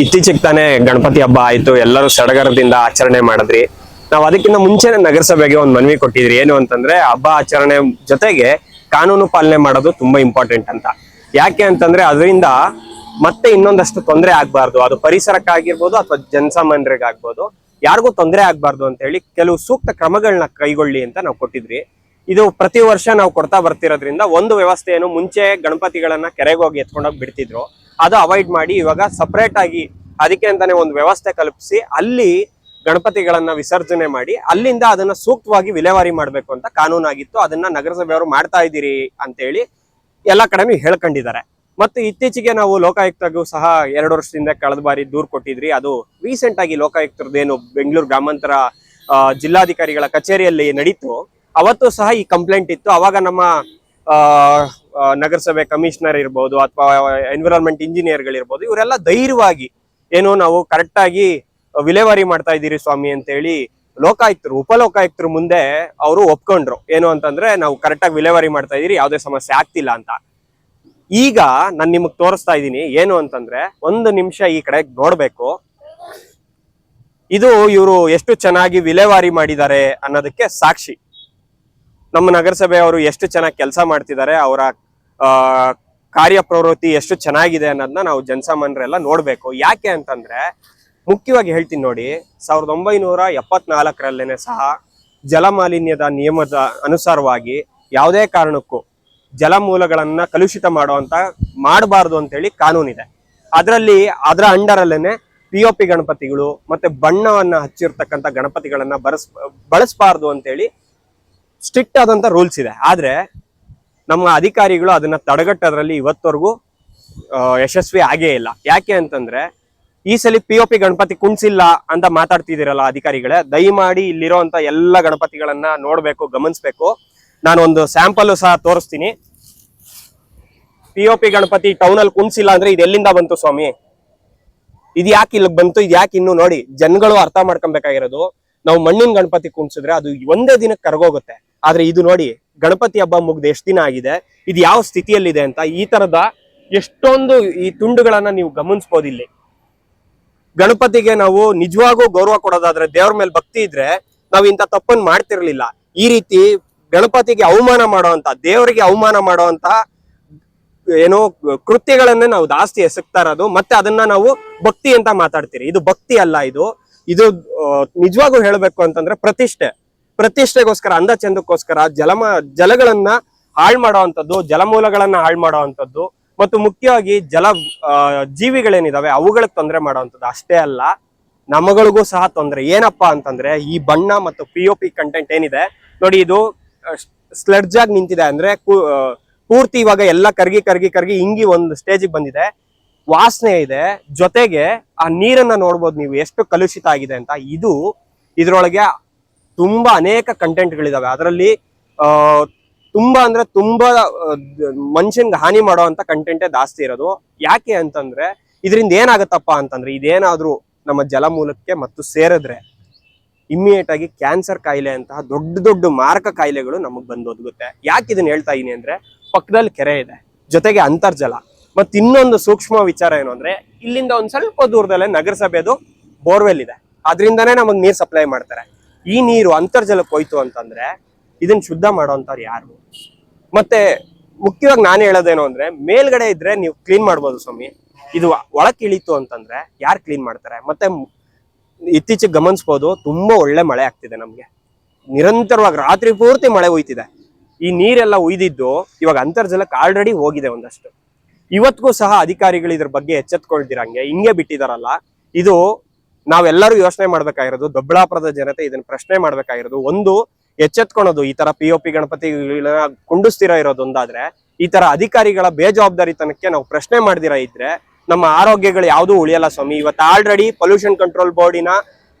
ಇತ್ತೀಚೆಗೆ ತಾನೇ ಗಣಪತಿ ಹಬ್ಬ ಆಯ್ತು, ಎಲ್ಲರೂ ಸಡಗರದಿಂದ ಆಚರಣೆ ಮಾಡಿದ್ರಿ. ನಾವು ಅದಕ್ಕಿಂತ ಮುಂಚೆನೆ ನಗರಸಭೆಗೆ ಒಂದು ಮನವಿ ಕೊಟ್ಟಿದ್ರಿ, ಏನು ಅಂತಂದ್ರೆ ಹಬ್ಬ ಆಚರಣೆ ಜೊತೆಗೆ ಕಾನೂನು ಪಾಲನೆ ಮಾಡೋದು ತುಂಬಾ ಇಂಪಾರ್ಟೆಂಟ್ ಅಂತ. ಯಾಕೆ ಅಂತಂದ್ರೆ ಅದರಿಂದ ಮತ್ತೆ ಇನ್ನೊಂದಷ್ಟು ತೊಂದರೆ ಆಗ್ಬಾರ್ದು. ಅದು ಪರಿಸರಕ್ಕಾಗಿರ್ಬೋದು ಅಥವಾ ಜನಸಾಮಾನ್ಯರಿಗಾಗ್ಬೋದು. ಯಾರಿಗೂ ತೊಂದರೆ ಆಗ್ಬಾರ್ದು ಅಂತ ಹೇಳಿ ಕೆಲವು ಸೂಕ್ತ ಕ್ರಮಗಳನ್ನ ಕೈಗೊಳ್ಳಿ ಅಂತ ನಾವು ಕೊಟ್ಟಿದ್ರಿ. ಇದು ಪ್ರತಿ ವರ್ಷ ನಾವು ಕೊಡ್ತಾ ಬರ್ತಿರೋದ್ರಿಂದ ಒಂದು ವ್ಯವಸ್ಥೆಯನ್ನು ಮುಂಚೆ ಗಣಪತಿಗಳನ್ನ ಕೆರೆಗೆ ಹೋಗಿ ಎತ್ಕೊಂಡೋಗಿ ಬಿಡ್ತಿದ್ರು. ಅದು ಅವಾಯ್ಡ್ ಮಾಡಿ ಇವಾಗ ಸಪ್ರೇಟ್ ಆಗಿ ಅದಕ್ಕೆ ಅಂತಾನೆ ಒಂದು ವ್ಯವಸ್ಥೆ ಕಲ್ಪಿಸಿ ಅಲ್ಲಿ ಗಣಪತಿಗಳನ್ನ ವಿಸರ್ಜನೆ ಮಾಡಿ ಅಲ್ಲಿಂದ ಅದನ್ನ ಸೂಕ್ತವಾಗಿ ವಿಲೇವಾರಿ ಮಾಡ್ಬೇಕು ಅಂತ ಕಾನೂನಾಗಿತ್ತು. ಅದನ್ನ ನಗರಸಭೆಯವರು ಮಾಡ್ತಾ ಇದ್ದೀರಿ ಅಂತ ಹೇಳಿ ಎಲ್ಲ ಕಡೆನೂ ಹೇಳ್ಕೊಂಡಿದ್ದಾರೆ. ಮತ್ತು ಇತ್ತೀಚೆಗೆ ನಾವು ಲೋಕಾಯುಕ್ತಗೂ ಸಹ ಎರಡು ವರ್ಷದಿಂದ ಕಳೆದ ಬಾರಿ ದೂರು ಕೊಟ್ಟಿದ್ರಿ. ಅದು ರೀಸೆಂಟ್ ಆಗಿ ಲೋಕಾಯುಕ್ತರದೇನು ಬೆಂಗಳೂರು ಗ್ರಾಮಾಂತರ ಜಿಲ್ಲಾಧಿಕಾರಿಗಳ ಕಚೇರಿಯಲ್ಲಿ ನಡೀತು. ಅವತ್ತು ಸಹ ಈ ಕಂಪ್ಲೇಂಟ್ ಇತ್ತು. ಅವಾಗ ನಮ್ಮ ನಗರಸಭೆ ಕಮಿಷನರ್ ಇರ್ಬೋದು ಅಥವಾ ಎನ್ವಿರಾನ್ಮೆಂಟ್ ಇಂಜಿನಿಯರ್ಗಳಿರ್ಬೋದು ಇವರೆಲ್ಲ ಧೈರ್ಯವಾಗಿ ಏನು ನಾವು ಕರೆಕ್ಟ್ ಆಗಿ ವಿಲೇವಾರಿ ಮಾಡ್ತಾ ಇದ್ದೀರಿ ಸ್ವಾಮಿ ಅಂತ ಹೇಳಿ ಲೋಕಾಯುಕ್ತರು, ಉಪಲೋಕಾಯುಕ್ತರು ಮುಂದೆ ಅವರು ಒಪ್ಕೊಂಡ್ರು. ಏನು ಅಂತಂದ್ರೆ ನಾವು ಕರೆಕ್ಟ್ ಆಗಿ ವಿಲೇವಾರಿ ಮಾಡ್ತಾ ಇದೀರಿ ಯಾವುದೇ ಸಮಸ್ಯೆ ಆಗ್ತಿಲ್ಲ ಅಂತ. ಈಗ ನಾನು ನಿಮಗೆ ತೋರಿಸ್ತಾ ಇದ್ದೀನಿ, ಏನು ಅಂತಂದ್ರೆ ಒಂದು ನಿಮಿಷ ಈ ಕಡೆ ನೋಡ್ಬೇಕು. ಇದು ಇವರು ಎಷ್ಟು ಚೆನ್ನಾಗಿ ವಿಲೇವಾರಿ ಮಾಡಿದ್ದಾರೆ ಅನ್ನೋದಕ್ಕೆ ಸಾಕ್ಷಿ. ನಮ್ಮ ನಗರಸಭೆ ಅವರು ಎಷ್ಟು ಚೆನ್ನಾಗಿ ಕೆಲಸ ಮಾಡ್ತಿದ್ದಾರೆ, ಅವರ ಆ, ಕಾರ್ಯಪ್ರವೃತ್ತಿ ಎಷ್ಟು ಚೆನ್ನಾಗಿದೆ ಅನ್ನೋದನ್ನ ನಾವು ಜನಸಾಮಾನ್ಯರೆಲ್ಲ ನೋಡ್ಬೇಕು. ಯಾಕೆ ಅಂತಂದ್ರೆ ಮುಖ್ಯವಾಗಿ ಹೇಳ್ತೀನಿ ನೋಡಿ ಸಾವಿರದ ಒಂಬೈನೂರ ಎಪ್ಪತ್ನಾಲ್ಕರಲ್ಲೇನೆ ಸಹ ಜಲಮಾಲಿನ್ಯದ ನಿಯಮದ ಅನುಸಾರವಾಗಿ ಯಾವುದೇ ಕಾರಣಕ್ಕೂ ಜಲಮೂಲಗಳನ್ನ ಕಲುಷಿತ ಮಾಡುವಂತ ಮಾಡಬಾರ್ದು ಅಂತೇಳಿ ಕಾನೂನಿದೆ. ಅದರಲ್ಲಿ ಅದರ ಅಂಡರಲ್ಲೇನೆ ಪಿ ಒ ಪಿ ಗಣಪತಿಗಳು ಮತ್ತೆ ಬಣ್ಣವನ್ನ ಹಚ್ಚಿರ್ತಕ್ಕಂಥ ಗಣಪತಿಗಳನ್ನ ಬರಸ್ ಬಳಸಬಾರ್ದು ಅಂತೇಳಿ ಸ್ಟ್ರಿಕ್ಟ್ ಆದಂತ ರೂಲ್ಸ್ ಇದೆ. ಆದ್ರೆ ನಮ್ಮ ಅಧಿಕಾರಿಗಳು ಅದನ್ನ ತಡೆಗಟ್ಟೋದ್ರಲ್ಲಿ ಇವತ್ತವರೆಗೂ ಯಶಸ್ವಿ ಆಗೇ ಇಲ್ಲ. ಯಾಕೆ ಅಂತಂದ್ರೆ, ಈ ಸಲ ಪಿ ಒ ಪಿ ಗಣಪತಿ ಕುಣ್ಸಿಲ್ಲ ಅಂತ ಮಾತಾಡ್ತಿದ್ದೀರಲ್ಲ ಅಧಿಕಾರಿಗಳೇ, ದಯಮಾಡಿ ಇಲ್ಲಿರೋಂತ ಎಲ್ಲ ಗಣಪತಿಗಳನ್ನ ನೋಡ್ಬೇಕು, ಗಮನಿಸ್ಬೇಕು. ಒಂದು ಸ್ಯಾಂಪಲ್ ಸಹ ತೋರಿಸ್ತೀನಿ. P O P Ganapati town ಅಲ್ಲಿ ಕುಣ್ಸಿಲ್ಲ ಅಂದ್ರೆ ಇದೆಲ್ಲಿಂದ ಬಂತು ಸ್ವಾಮಿ? ಇದು ಯಾಕೆ ಇಲ್ಲಿ ಬಂತು? ಇದು ಯಾಕೆ ಇನ್ನು ನೋಡಿ, ಜನಗಳು ಅರ್ಥ ಮಾಡ್ಕೊಬೇಕಾಗಿರೋದು, ನಾವು ಮಣ್ಣಿನ ಗಣಪತಿ ಕುಣ್ಸಿದ್ರೆ ಅದು ಒಂದೇ ದಿನಕ್ಕೆ ಕರ್ಗೋಗುತ್ತೆ. ಆದ್ರೆ ಇದು ನೋಡಿ ಗಣಪತಿ ಹಬ್ಬ ಮುಗ್ದು ಎಷ್ಟು ದಿನ ಆಗಿದೆ, ಇದು ಯಾವ ಸ್ಥಿತಿಯಲ್ಲಿದೆ ಅಂತ ಈ ತರದ ಎಷ್ಟೊಂದು ಈ ತುಂಡುಗಳನ್ನ ನೀವು ಗಮನಿಸ್ಬೋದು ಇಲ್ಲಿ. ಗಣಪತಿಗೆ ನಾವು ನಿಜವಾಗೂ ಗೌರವ ಕೊಡೋದಾದ್ರೆ ದೇವ್ರ ಮೇಲೆ ಭಕ್ತಿ ಇದ್ರೆ ನಾವು ಇಂಥ ತಪ್ಪನ್ನು ಮಾಡ್ತಿರ್ಲಿಲ್ಲ. ಈ ರೀತಿ ಗಣಪತಿಗೆ ಅವಮಾನ ಮಾಡುವಂತ ದೇವರಿಗೆ ಅವಮಾನ ಮಾಡುವಂತ ಏನೋ ಕೃತ್ಯಗಳನ್ನೇ ನಾವು ಜಾಸ್ತಿ ಎಸಗ್ತಾ ಇರೋದು, ಮತ್ತೆ ಅದನ್ನ ನಾವು ಭಕ್ತಿ ಅಂತ ಮಾತಾಡ್ತೀರಿ. ಇದು ಭಕ್ತಿ ಅಲ್ಲ ಇದು. ಇದು ನಿಜವಾಗೂ ಹೇಳ್ಬೇಕು ಅಂತಂದ್ರೆ ಪ್ರತಿಷ್ಠೆ. ಪ್ರತಿಷ್ಠೆಗೋಸ್ಕರ, ಅಂದ ಚಂದಕ್ಕೋಸ್ಕರ ಜಲಮ, ಜಲಗಳನ್ನ ಹಾಳು ಮಾಡುವಂಥದ್ದು ಜಲಮೂಲಗಳನ್ನ ಹಾಳು ಮಾಡುವಂಥದ್ದು ಮತ್ತು ಮುಖ್ಯವಾಗಿ ಜಲ ಜೀವಿಗಳೇನಿದಾವೆ, ಅವುಗಳಿಗೆ ತೊಂದರೆ ಮಾಡುವಂಥದ್ದು ಅಷ್ಟೇ ಅಲ್ಲ, ನಮಗಳಿಗೂ ಸಹ ತೊಂದರೆ. ಏನಪ್ಪಾ ಅಂತಂದ್ರೆ, ಈ ಬಣ್ಣ ಮತ್ತು ಪಿ ಪಿ ಕಂಟೆಂಟ್ ಏನಿದೆ, ನೋಡಿ ಇದು ಸ್ಲಡ್ಜ್ ಆಗಿ ನಿಂತಿದೆ ಅಂದ್ರೆ ಪೂರ್ತಿ ಇವಾಗ ಎಲ್ಲ ಕರ್ಗಿ ಕರ್ಗಿ ಕರ್ಗಿ ಹಿಂಗಿ ಒಂದು ಸ್ಟೇಜಿಗೆ ಬಂದಿದೆ. ವಾಸನೆ ಇದೆ. ಜೊತೆಗೆ ಆ ನೀರನ್ನ ನೋಡ್ಬೋದು ನೀವು, ಎಷ್ಟು ಕಲುಷಿತ ಆಗಿದೆ ಅಂತ. ಇದು ಇದ್ರೊಳಗೆ ತುಂಬಾ ಅನೇಕ ಕಂಟೆಂಟ್ಗಳಿದಾವೆ ಅದರಲ್ಲಿ ತುಂಬಾ ಅಂದ್ರೆ ತುಂಬಾ ಮನುಷ್ಯನ್ಗೆ ಹಾನಿ ಮಾಡುವಂತ ಕಂಟೆಂಟೇ ಜಾಸ್ತಿ ಇರೋದು. ಯಾಕೆ ಅಂತಂದ್ರೆ, ಇದರಿಂದ ಏನಾಗತ್ತಪ್ಪ ಅಂತಂದ್ರೆ, ಇದೇನಾದ್ರೂ ನಮ್ಮ ಜಲಮೂಲಕ್ಕೆ ಮತ್ತು ಸೇರಿದ್ರೆ ಇಮ್ಮಿಡಿಯೇಟ್ ಆಗಿ ಕ್ಯಾನ್ಸರ್ ಕಾಯಿಲೆ ಅಂತಹ ದೊಡ್ಡ ದೊಡ್ಡ ಮಾರಕ ಕಾಯಿಲೆಗಳು ನಮಗ್ ಬಂದು ಒದಗುತ್ತೆ ಯಾಕೆ ಇದನ್ನ ಹೇಳ್ತಾ ಇದೀನಿ ಅಂದ್ರೆ, ಪಕ್ಕದಲ್ಲಿ ಕೆರೆ ಇದೆ, ಜೊತೆಗೆ ಅಂತರ್ಜಲ. ಮತ್ತೆ ಇನ್ನೊಂದು ಸೂಕ್ಷ್ಮ ವಿಚಾರ ಏನು ಅಂದ್ರೆ, ಇಲ್ಲಿಂದ ಒಂದ್ ಸ್ವಲ್ಪ ದೂರದಲ್ಲೇ ನಗರಸಭೆದು ಬೋರ್ವೆಲ್ ಇದೆ. ಅದರಿಂದನೇ ನಮಗ್ ನೀರ್ ಸಪ್ಲೈ ಮಾಡ್ತಾರೆ. ಈ ನೀರು ಅಂತರ್ಜಲಕ್ಕೆ ಹೋಯ್ತು ಅಂತಂದ್ರೆ ಇದನ್ನ ಶುದ್ಧ ಮಾಡೋಂಥವ್ರು ಯಾರು? ಮತ್ತೆ ಮುಖ್ಯವಾಗಿ ನಾನು ಹೇಳೋದೇನು ಅಂದ್ರೆ, ಮೇಲ್ಗಡೆ ಇದ್ರೆ ನೀವು ಕ್ಲೀನ್ ಮಾಡ್ಬೋದು ಸ್ವಾಮಿ. ಇದು ಒಳಕ್ ಇಳಿತು ಅಂತಂದ್ರೆ ಯಾರು ಕ್ಲೀನ್ ಮಾಡ್ತಾರೆ? ಮತ್ತೆ ಇತ್ತೀಚೆಗೆ ಗಮನಿಸ್ಬೋದು, ತುಂಬಾ ಒಳ್ಳೆ ಮಳೆ ಆಗ್ತಿದೆ ನಮ್ಗೆ. ನಿರಂತರವಾಗಿ ರಾತ್ರಿ ಪೂರ್ತಿ ಮಳೆ ಹೋಯ್ತಿದೆ. ಈ ನೀರೆಲ್ಲ ಉಯ್ದಿದ್ದು ಇವಾಗ ಅಂತರ್ಜಲಕ್ಕೆ ಆಲ್ರೆಡಿ ಹೋಗಿದೆ ಒಂದಷ್ಟು. ಇವತ್ತಿಗೂ ಸಹ ಅಧಿಕಾರಿಗಳು ಇದ್ರ ಬಗ್ಗೆ ಎಚ್ಚೆತ್ಕೊಳ್ದಿರಂಗೆ ಹಿಂಗೆ ಬಿಟ್ಟಿದಾರಲ್ಲ. ಇದು ನಾವೆಲ್ಲರೂ ಯೋಚನೆ ಮಾಡ್ಬೇಕಾಗಿರೋದು, ದೊಡ್ಡಬಳ್ಳಾಪುರದ ಜನತೆ ಇದನ್ನ ಪ್ರಶ್ನೆ ಮಾಡ್ಬೇಕಾಗಿರೋದು. ಒಂದು, ಎಚ್ಚೆತ್ಕೊಳೋದು ಈ ತರ ಪಿ ಒ ಪಿ ಗಣಪತಿಗಳನ್ನ ಕುಂಡಿಸ್ತಿರೋ ಇರೋದೊಂದಾದ್ರೆ, ಈ ತರ ಅಧಿಕಾರಿಗಳ ಬೇಜವಾಬ್ದಾರಿತನಕ್ಕೆ ನಾವು ಪ್ರಶ್ನೆ ಮಾಡ್ದಿರ ಇದ್ರೆ, ನಮ್ಮ ಆರೋಗ್ಯಗಳು ಯಾವುದೂ ಉಳಿಯಲ್ಲ ಸ್ವಾಮಿ. ಇವತ್ತು ಆಲ್ರೆಡಿ ಪೊಲ್ಯೂಷನ್ ಕಂಟ್ರೋಲ್ ಬೋರ್ಡಿನ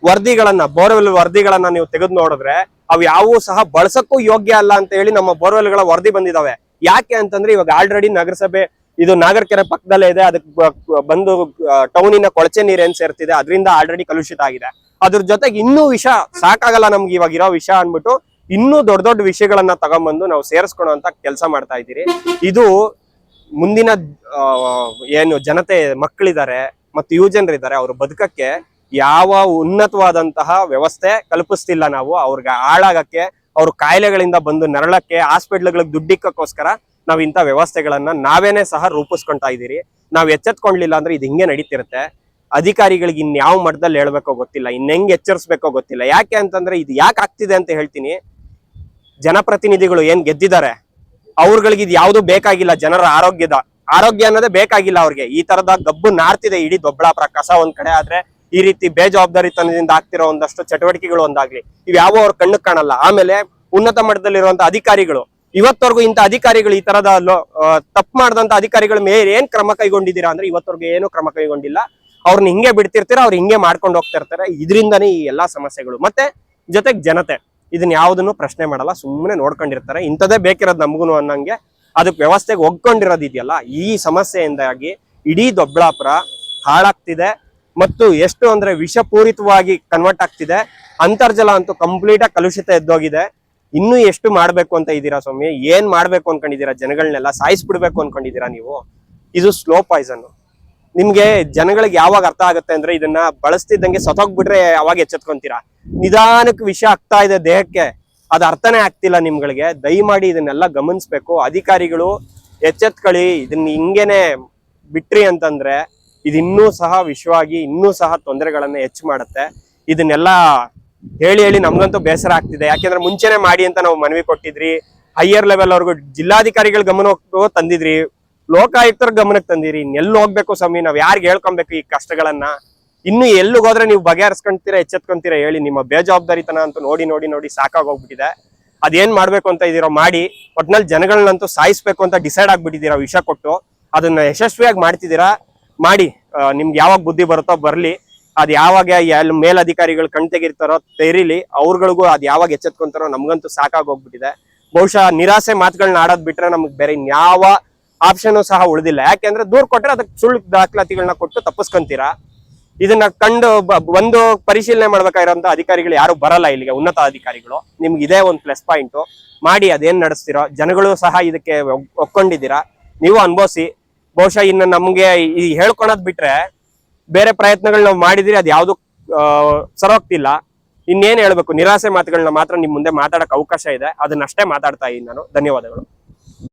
ವರದಿಗಳನ್ನ, ಬೋರ್ವೆಲ್ ವರದಿಗಳನ್ನ ನೀವು ತೆಗೆದು ನೋಡಿದ್ರೆ, ಅವು ಯಾವೂ ಸಹ ಬಳಸಕ್ಕೂ ಯೋಗ್ಯ ಅಲ್ಲ ಅಂತ ಹೇಳಿ ನಮ್ಮ ಬೋರ್ವೆಲ್ಗಳ ವರದಿ ಬಂದಿದಾವೆ. ಯಾಕೆ ಅಂತಂದ್ರೆ ಇವಾಗ ಆಲ್ರೆಡಿ ನಗರಸಭೆ ಇದು ನಾಗರಕೆರೆ ಪಕ್ಕದಲ್ಲೇ ಇದೆ. ಅದಕ್ಕೆ ಬಂದು ಟೌನಿನ ಕೊಳಚೆ ನೀರ್ ಏನ್ ಸೇರ್ತಿದೆ, ಅದರಿಂದ ಆಲ್ರೆಡಿ ಕಲುಷಿತ ಆಗಿದೆ. ಅದ್ರ ಜೊತೆಗೆ ಇನ್ನೂ ವಿಷ ಸಾಕಾಗಲ್ಲ ನಮ್ಗೆ ಇವಾಗ ಇರೋ ವಿಷ ಅನ್ಬಿಟ್ಟು ಇನ್ನೂ ದೊಡ್ಡ ದೊಡ್ಡ ವಿಷಯಗಳನ್ನ ತಗೊಂಡ್ಬಂದು ನಾವು ಸೇರಿಸ್ಕೊಳ್ಳೋ ಕೆಲಸ ಮಾಡ್ತಾ ಇದ್ದೀರಿ. ಇದು ಮುಂದಿನ ಏನು ಜನತೆ ಮಕ್ಕಳಿದ್ದಾರೆ ಮತ್ತು ಯುವಜನರು ಇದ್ದಾರೆ ಅವ್ರ ಬದುಕಕ್ಕೆ ಯಾವ ಉನ್ನತವಾದಂತಹ ವ್ಯವಸ್ಥೆ ಕಲ್ಪಿಸ್ತಿಲ್ಲ ನಾವು. ಅವ್ರಿಗೆ ಹಾಳಾಗಕ್ಕೆ, ಅವ್ರ ಕಾಯಿಲೆಗಳಿಂದ ಬಂದು ನರಳಕ್ಕೆ, ಹಾಸ್ಪಿಟ್ಲ್ಗಳಿಗೆ ದುಡ್ಡಿಕ್ಕೋಸ್ಕರ ನಾವ್ ಇಂಥ ವ್ಯವಸ್ಥೆಗಳನ್ನ ನಾವೇನೆ ಸಹ ರೂಪಿಸ್ಕೊಂತಾ ಇದೀರಿ ನಾವ್ ಎಚ್ಚೆತ್ಕೊಂಡ್ಲಿಲ್ಲ ಅಂದ್ರೆ ಇದು ಹಿಂಗೆ ನಡೀತಿರುತ್ತೆ. ಅಧಿಕಾರಿಗಳಿಗೆ ಇನ್ ಯಾವ ಮಟ್ಟದಲ್ಲಿ ಹೇಳ್ಬೇಕೋ ಗೊತ್ತಿಲ್ಲ, ಇನ್ ಹೆಂಗ್ ಎಚ್ಚರಿಸ್ಬೇಕೋ ಗೊತ್ತಿಲ್ಲ. ಯಾಕೆ ಅಂತಂದ್ರೆ ಇದು ಯಾಕೆ ಆಗ್ತಿದೆ ಅಂತ ಹೇಳ್ತೀನಿ. ಜನಪ್ರತಿನಿಧಿಗಳು ಏನ್ ಗೆದ್ದಿದ್ದಾರೆ, ಅವ್ರಗಳಿಗೆ ಇದು ಯಾವ್ದು ಬೇಕಾಗಿಲ್ಲ, ಜನರ ಆರೋಗ್ಯದ, ಆರೋಗ್ಯ ಅನ್ನೋದೇ ಬೇಕಾಗಿಲ್ಲ ಅವ್ರಿಗೆ. ಈ ತರದ ಗಬ್ಬು ನಾರ್ತಿದೆ ಇಡೀ ದೊಬ್ಬಳಾಪುರ ಕಸ ಒಂದ್ ಕಡೆ ಆದ್ರೆ ಈ ರೀತಿ ಬೇಜವಾಬ್ದಾರಿತನದಿಂದ ಆಗ್ತಿರೋ ಒಂದಷ್ಟು ಚಟುವಟಿಕೆಗಳು ಒಂದಾಗ್ಲಿ. ಇವ್ ಯಾವ ಅವ್ರ ಕಣ್ಣು ಕಾಣಲ್ಲ. ಆಮೇಲೆ ಉನ್ನತ ಮಟ್ಟದಲ್ಲಿರುವಂತ ಅಧಿಕಾರಿಗಳು ಇವತ್ತವರೆಗೂ ಇಂಥ ಅಧಿಕಾರಿಗಳು ಈ ತರದ ತಪ್ಪು ಮಾಡಿದಂತ ಅಧಿಕಾರಿಗಳ ಮೇಲೆ ಏನ್ ಕ್ರಮ ಕೈಗೊಂಡಿದ್ದೀರಾ ಅಂದ್ರೆ ಇವತ್ತವರೆಗೂ ಏನು ಕ್ರಮ ಕೈಗೊಂಡಿಲ್ಲ. ಅವ್ರನ್ನ ಹಿಂಗೆ ಬಿಡ್ತಿರ್ತೀರ, ಅವ್ರು ಹಿಂಗೆ ಮಾಡ್ಕೊಂಡು ಹೋಗ್ತಾ ಇರ್ತಾರೆ ಇದರಿಂದನೇ ಈ ಎಲ್ಲಾ ಸಮಸ್ಯೆಗಳು. ಮತ್ತೆ ಜೊತೆಗೆ ಜನತೆ ಇದನ್ನ ಯಾವ್ದನ್ನು ಪ್ರಶ್ನೆ ಮಾಡಲ್ಲ, ಸುಮ್ಮನೆ ನೋಡ್ಕೊಂಡಿರ್ತಾರೆ. ಇಂಥದೇ ಬೇಕಿರೋದು ನಮಗೂ ಅನ್ನಂಗೆ ಅದಕ್ಕೆ ವ್ಯವಸ್ಥೆಗೆ ಒಗ್ಕೊಂಡಿರೋದು ಇದೆಯಲ್ಲ, ಈ ಸಮಸ್ಯೆಯಿಂದಾಗಿ ಇಡೀ ದೊಡ್ಡಬಳ್ಳಾಪುರ ಹಾಳಾಗ್ತಿದೆ ಮತ್ತು ಎಷ್ಟು ಅಂದ್ರೆ ವಿಷಪೂರಿತವಾಗಿ ಕನ್ವರ್ಟ್ ಆಗ್ತಿದೆ. ಅಂತರ್ಜಲ ಅಂತೂ ಕಂಪ್ಲೀಟ್ ಆಗಿ ಕಲುಷಿತ ಎದ್ದೋಗಿದೆ. ಇನ್ನೂ ಎಷ್ಟು ಮಾಡ್ಬೇಕು ಅಂತ ಇದ್ದೀರಾ ಸ್ವಾಮಿ? ಏನ್ ಮಾಡ್ಬೇಕು ಅನ್ಕೊಂಡಿದ್ದೀರಾ? ಜನಗಳನ್ನೆಲ್ಲ ಸಾಯಿಸ್ಬಿಡ್ಬೇಕು ಅನ್ಕೊಂಡಿದ್ದೀರಾ ನೀವು? ಇದು ಸ್ಲೋ ಪಾಯ್ಸನ್ ನಿಮ್ಗೆ ಜನಗಳಿಗೆ ಯಾವಾಗ ಅರ್ಥ ಆಗುತ್ತೆ ಅಂದ್ರೆ ಇದನ್ನ ಬಳಸ್ತಿದ್ದಂಗೆ ಸತೋಗ್ಬಿಟ್ರೆ ಯಾವಾಗ ಎಚ್ಚೆತ್ಕೊಂತೀರಾ? ನಿಧಾನಕ್ಕೆ ವಿಷ ಆಗ್ತಾ ಇದೆ ದೇಹಕ್ಕೆ. ಅದು ಅರ್ಥನೇ ಆಗ್ತಿಲ್ಲ ನಿಮ್ಗಳಿಗೆ. ದಯಮಾಡಿ ಇದನ್ನೆಲ್ಲ ಗಮನಿಸ್ಬೇಕು. ಅಧಿಕಾರಿಗಳು ಎಚ್ಚೆತ್ಕೊಳ್ಳಿ. ಇದನ್ನ ಹಿಂಗೇನೆ ಬಿಟ್ರಿ ಅಂತಂದ್ರೆ ಇದು ಇನ್ನೂ ಸಹ ವಿಶ್ವವಾಗಿ ಇನ್ನೂ ಸಹ ತೊಂದರೆಗಳನ್ನ ಹೆಚ್ಚು ಮಾಡುತ್ತೆ. ಇದನ್ನೆಲ್ಲ ಹೇಳಿ ಹೇಳಿ ನಮ್ಗಂತೂ ಬೇಸರ ಆಗ್ತಿದೆ. ಯಾಕೆಂದ್ರೆ ಮುಂಚೆನೆ ಮಾಡಿ ಅಂತ ನಾವು ಮನವಿ ಕೊಟ್ಟಿದ್ರಿ. ಹೈಯರ್ ಲೆವೆಲ್ ಅವ್ರಿಗೂ ಜಿಲ್ಲಾಧಿಕಾರಿಗಳ ಗಮನಕ್ಕೂ ತಂದಿದ್ರಿ. ಲೋಕಾಯುಕ್ತರ ಗಮನಕ್ಕೆ ತಂದಿರಿ. ಇನ್ನೆಲ್ಲಿ ಹೋಗ್ಬೇಕು ಸ್ವಾಮಿ? ನಾವ್ ಯಾರಿಗೆ ಹೇಳ್ಕೊಬೇಕು ಈ ಕಷ್ಟಗಳನ್ನ? ಇನ್ನು ಎಲ್ಲಿಗೆ ಹೋದ್ರೆ ನೀವು ಬಗೆಹರಿಸ್ಕೊಂತೀರಾ, ಎಚ್ಚೆತ್ಕೊಂತೀರಾ ಹೇಳಿ ನಿಮ್ಮ ಬೇಜವಾಬ್ದಾರಿತನ ಅಂತ ನೋಡಿ ನೋಡಿ ನೋಡಿ ಸಾಕಾಗೋಗ್ಬಿಟ್ಟಿದೆ ಅದೇನ್ ಮಾಡ್ಬೇಕು ಅಂತ ಇದೀರೋ ಮಾಡಿ, ಒಟ್ನಲ್ಲಿ ಜನಗಳನ್ನಂತೂ ಸಾಯಿಸ್ಬೇಕು ಅಂತ ಡಿಸೈಡ್ ಆಗ್ಬಿಟ್ಟಿದ್ದೀರಾ ವಿಷ ಕೊಟ್ಟು. ಅದನ್ನ ಯಶಸ್ವಿಯಾಗಿ ಮಾಡ್ತಿದ್ದೀರಾ? ಮಾಡಿ. ನಿಮ್ಗೆ ಯಾವಾಗ ಬುದ್ಧಿ ಬರುತ್ತೋ ಬರ್ಲಿ. ಅದ್ ಯಾವಾಗ ಎಲ್ ಮೇಲಧಿಕಾರಿಗಳು ಕಣ್ ತೆಗಿರ್ತಾರೋ ತೆರೀಲಿ ಅವ್ರಗಳಿಗೂ ಅದ್ ಯಾವಾಗ ಎಚ್ಚೆತ್ಕೊಂತಾರೋ ನಮ್ಗಂತೂ ಸಾಕಾಗೋಗ್ಬಿಟ್ಟಿದೆ. ಬಹುಶಃ ನಿರಾಸೆ ಮಾತುಗಳನ್ನ ಆಡೋದ್ ಬಿಟ್ರೆ ನಮ್ಗೆ ಬೇರೆ ಯಾವ ಆಪ್ಷನ್ ಸಹ ಉಳಿದಿಲ್ಲ. ಯಾಕೆಂದ್ರೆ ದೂರ್ ಕೊಟ್ರೆ ಅದಕ್ಕೆ ಸುಳ್ಳು ದಾಖಲಾತಿಗಳನ್ನ ಕೊಟ್ಟು ತಪ್ಪಿಸ್ಕೊಂತೀರಾ? ಇದನ್ನ ಕಂಡು ಒಂದು ಪರಿಶೀಲನೆ ಮಾಡ್ಬೇಕಾಗಿರೋಂಥ ಅಧಿಕಾರಿಗಳು ಯಾರು ಬರಲ್ಲ ಇಲ್ಲಿಗೆ, ಉನ್ನತ ಅಧಿಕಾರಿಗಳು. ನಿಮ್ಗೆ ಇದೇ ಒಂದು ಪ್ಲಸ್ ಪಾಯಿಂಟ್ ಮಾಡಿ ಅದೇನ್ ನಡೆಸ್ತಿರೋ, ಜನಗಳು ಸಹ ಇದಕ್ಕೆ ಒಪ್ಕೊಂಡಿದ್ದೀರಾ? ನೀವು ಅನುಭವಿಸಿ. ಬಹುಶಃ ಇನ್ನು ನಮ್ಗೆ ಈ ಹೇಳ್ಕೊಳೋದ್ ಬಿಟ್ರೆ ಬೇರೆ ಪ್ರಯತ್ನಗಳು ನಾವು ಮಾಡಿದ್ರಿ ಅದು ಯಾವ್ದು ಸರೋಗ್ತಿಲ್ಲ ಇನ್ನೇನ್ ಹೇಳ್ಬೇಕು, ನಿರಾಸೆ ಮಾತುಗಳನ್ನ ಮಾತ್ರ ನಿಮ್ ಮುಂದೆ ಮಾತಾಡಕ್ ಅವಕಾಶ ಇದೆ. ಅದನ್ನಷ್ಟೇ ಮಾತಾಡ್ತಾ ಇದ್ದೀನಿ ನಾನು. ಧನ್ಯವಾದಗಳು.